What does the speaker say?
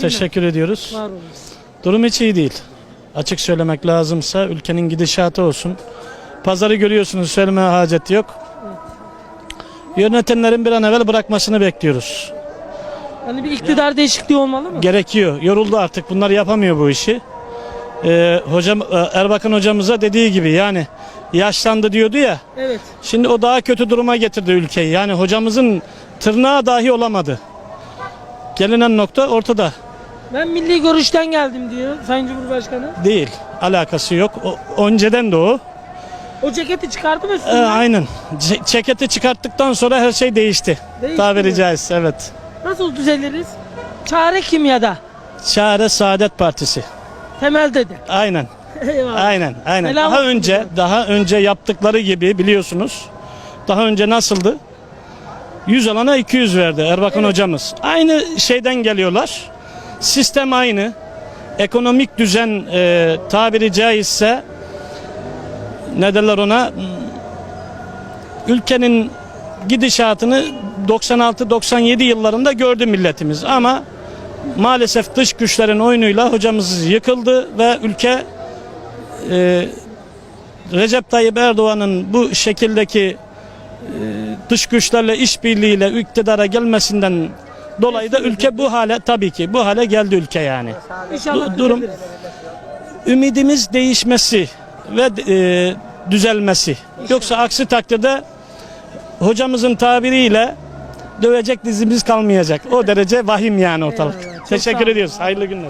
Teşekkür ediyoruz. Var olun. Durum hiç iyi değil. Açık söylemek lazımsa ülkenin gidişatı olsun. Pazarı görüyorsunuz söylemeye hacet yok. Yönetenlerin bir an evvel bırakmasını bekliyoruz. Yani bir iktidar değişikliği olmalı mı? Gerekiyor. Yoruldu artık. Bunlar yapamıyor bu işi. Ee, hocam e, Erbakan hocamıza dediği gibi yani yaşlandı diyordu ya. Evet. Şimdi o daha kötü duruma getirdi ülkeyi. Yani hocamızın tırnağı dahi olamadı. Gelinen nokta ortada. Ben milli görüşten geldim diyor Sayın Cumhurbaşkanı. Değil. Alakası yok. O, önceden de o. O ceketi çıkardı mı Ee, üstünden? aynen. Ce- çeketi çıkarttıktan sonra her şey değişti. Değişti Tabiri mi? caizse evet. Nasıl düzeliriz? Çare kim ya da? Çare Saadet Partisi. Temel dedi. Aynen. Eyvallah. Aynen. Aynen. Selam daha olsun önce hocam. daha önce yaptıkları gibi biliyorsunuz. Daha önce nasıldı? 100 alana 200 verdi Erbakan hocamız. Aynı şeyden geliyorlar. Sistem aynı. Ekonomik düzen e, tabiri caizse ne derler ona ülkenin gidişatını 96-97 yıllarında gördü milletimiz ama maalesef dış güçlerin oyunuyla hocamız yıkıldı ve ülke e, Recep Tayyip Erdoğan'ın bu şekildeki e, dış güçlerle işbirliğiyle iktidara gelmesinden dolayı da ülke bu hale tabii ki bu hale geldi ülke yani. İnşallah Du- durum-. Ümidimiz değişmesi ve e, düzelmesi. Yoksa aksi takdirde hocamızın tabiriyle dövecek dizimiz kalmayacak. O derece vahim yani ortalık. Teşekkür ediyoruz. Hayırlı günler.